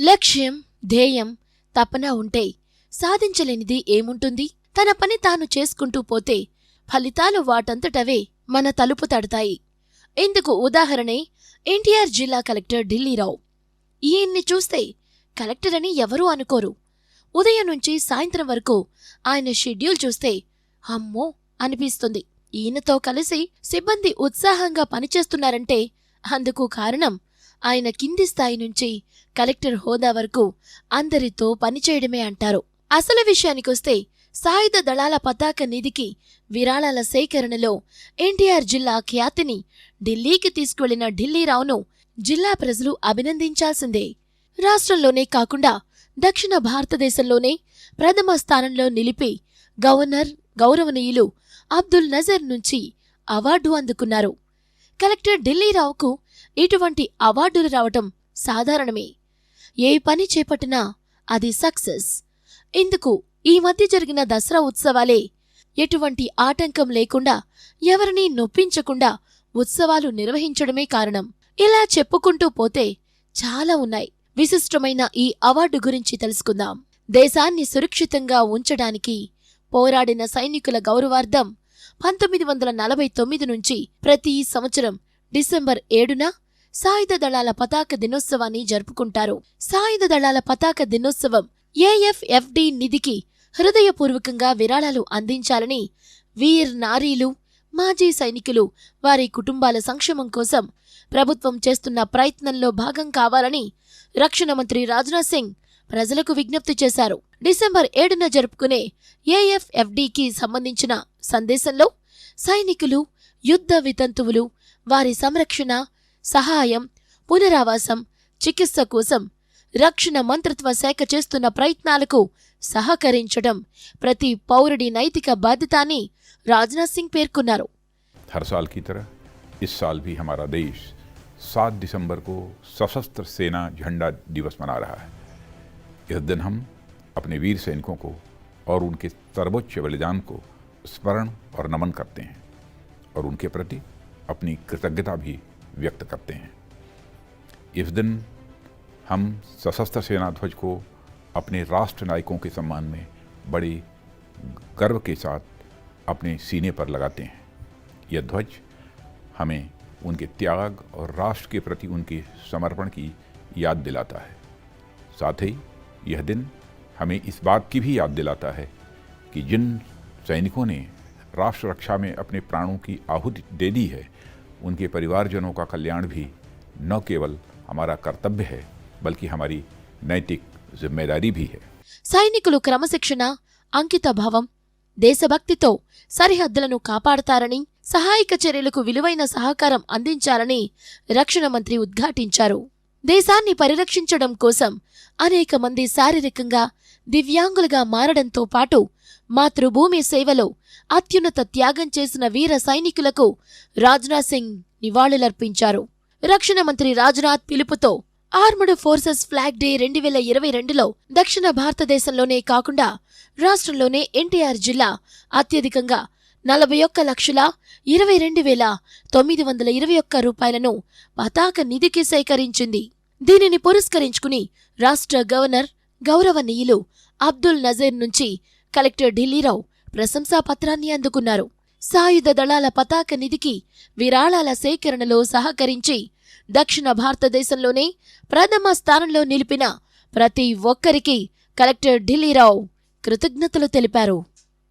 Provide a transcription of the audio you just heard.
లక్ష్యం ధ్యేయం తపన ఉంటే సాధించలేనిది ఏముంటుంది? తన పని తాను చేసుకుంటూ పోతే ఫలితాలు వాటంతటవే మన తలుపు తడతాయి. ఇందుకు ఉదాహరణే ఎన్టీఆర్ జిల్లా కలెక్టర్ ఢిల్లీరావు. ఈయన్ని చూస్తే కలెక్టర్ అని ఎవరూ అనుకోరు. ఉదయం నుంచి సాయంత్రం వరకు ఆయన షెడ్యూల్ చూస్తే అమ్మో అనిపిస్తుంది. ఈయనతో కలిసి సిబ్బంది ఉత్సాహంగా పనిచేస్తున్నారంటే అందుకు కారణం ఆయన కింది స్థాయి నుంచి కలెక్టర్ హోదా వరకు అందరితో పనిచేయడమే అంటారు. అసలు విషయానికొస్తే సాయుధ దళాల పతాక నిధికి విరాళాల సేకరణలో ఎన్టీఆర్ జిల్లా ఖ్యాతిని ఢిల్లీకి తీసుకువెళ్ళిన ఢిల్లీరావును జిల్లా ప్రజలు అభినందించాల్సిందే. రాష్ట్రంలోనే కాకుండా దక్షిణ భారతదేశంలోనే ప్రథమ స్థానంలో నిలిపి గవర్నర్ గౌరవనీయులు అబ్దుల్ నజర్ నుంచి అవార్డు అందుకున్నారు. కలెక్టర్ ఢిల్లీరావుకు ఇటువంటి అవార్డులు రావటం సాధారణమే. ఏ పని చేపట్టినా అది సక్సెస్. ఇందుకు ఈ మధ్య జరిగిన దసరా ఉత్సవాలే ఎటువంటి ఆటంకం లేకుండా ఎవరినీ నొప్పించకుండా ఉత్సవాలు నిర్వహించడమే కారణం. ఇలా చెప్పుకుంటూ పోతే చాలా ఉన్నాయి. విశిష్టమైన ఈ అవార్డు గురించి తెలుసుకుందాం. దేశాన్ని సురక్షితంగా ఉంచడానికి పోరాడిన సైనికుల గౌరవార్థం పంతొమ్మిది వందల నలభై తొమ్మిది నుంచి ప్రతి సంవత్సరం డిసెంబర్ ఏడున సాయుధ దళాల పతాక దినోత్సవాన్ని జరుపుకుంటారు. సాయుధ దళాల పతాక దినోత్సవం ఏఎఫ్ఎఫ్డి నిధికి హృదయపూర్వకంగా విరాళాలు అందించాలని వీర్ నారీలు మాజీ సైనికులు వారి కుటుంబాల సంక్షేమం కోసం ప్రభుత్వం చేస్తున్న ప్రయత్నంలో భాగం కావాలని రక్షణ మంత్రి రాజ్నాథ్ సింగ్ ప్రజలకు విజ్ఞప్తి చేశారు డిసెంబర్ ఏడున జరుపుకునే ఏఎఫ్ఎఫ్డికి సంబంధించిన సందేశంలో సైనికులు యుద్ధ వితంతువులు వారి సంరక్షణ సహాయం పునరావాసం చికిత్స కోసం రక్షణ మంత్రిత్వ శాఖ చేస్తున్న ప్రయత్నాలకు సహకరించడం ప్రతి పౌరుడి నైతిక బాధ్యత అని రాజ్నాథ్ సింగ్ పేర్కొన్నారు हर साल की तरह इस साल भी हमारा देश 7 दिसंबर को सशस्त्र सेना झंडा दिवस मना रहा है इस दिन हम अपने वीर सैनिकों को और उनके सर्वोच्च बलिदान को स्मरण और नमन करते हैं और उनके प्रति अपनी कृतज्ञता भी व्यक्त करते हैं। इस दिन हम सशस्त्र सेना ध्वज को अपने राष्ट्र नायकों के सम्मान में बड़े गर्व के साथ अपने सीने पर लगाते हैं। यह ध्वज हमें उनके त्याग और राष्ट्र के प्रति उनके समर्पण की याद दिलाता है। साथ ही यह दिन हमें इस बात की भी याद दिलाता है कि जिन सैनिकों ने राष्ट्र रक्षा में अपने प्राणों की आहुति दे दी है उनके परिवारजनों का कल्याण भी न केवल हमारा कर्तव्य है बल्कि हमारी नैतिक जिम्मेदारी भी है సైనికులు క్రమశిక్షణ అంకితభావం దేశభక్తితో సరిహద్దులను కాపాడతారని సహాయక చర్యలకు విలువైన సహకారం అందించాలని రక్షణ మంత్రి ఉద్ఘాటించారు దేశాన్ని పరిరక్షించడం కోసం అనేక మంది శారీరకంగా దివ్యాంగులుగా మారడంతో పాటు మాతృభూమి సేవలో అత్యున్నత త్యాగం చేసిన వీర సైనికులకు రాజ్నాథ్ సింగ్ నివాళులర్పించారు. రక్షణ మంత్రి రాజ్నాథ్ పిలుపుతో ఆర్మడ్ ఫోర్సెస్ ఫ్లాగ్ డే రెండు వేల ఇరవై రెండులో దక్షిణ భారతదేశంలోనే కాకుండా రాష్ట్రంలోనే ఎన్టీఆర్ జిల్లా అత్యధికంగా నలభై ఒక్క లక్షల ఇరవై రెండు వేల తొమ్మిది వందల ఇరవై ఒక్క రూపాయలను పతాక నిధికి సేకరించింది. దీనిని పురస్కరించుకుని రాష్ట్ర గవర్నర్ గౌరవనీయులు అబ్దుల్ నజీర్ నుంచి కలెక్టర్ ఢిల్లీరావు ప్రశంసా పత్రాన్ని అందుకున్నారు. సాయుధ దళాల పతాక నిధికి విరాళాల సేకరణలో సహకరించి దక్షిణ భారతదేశంలోనే ప్రథమ స్థానంలో నిలిపిన ప్రతి ఒక్కరికి కలెక్టర్ ఢిల్లీరావు కృతజ్ఞతలు తెలిపారు.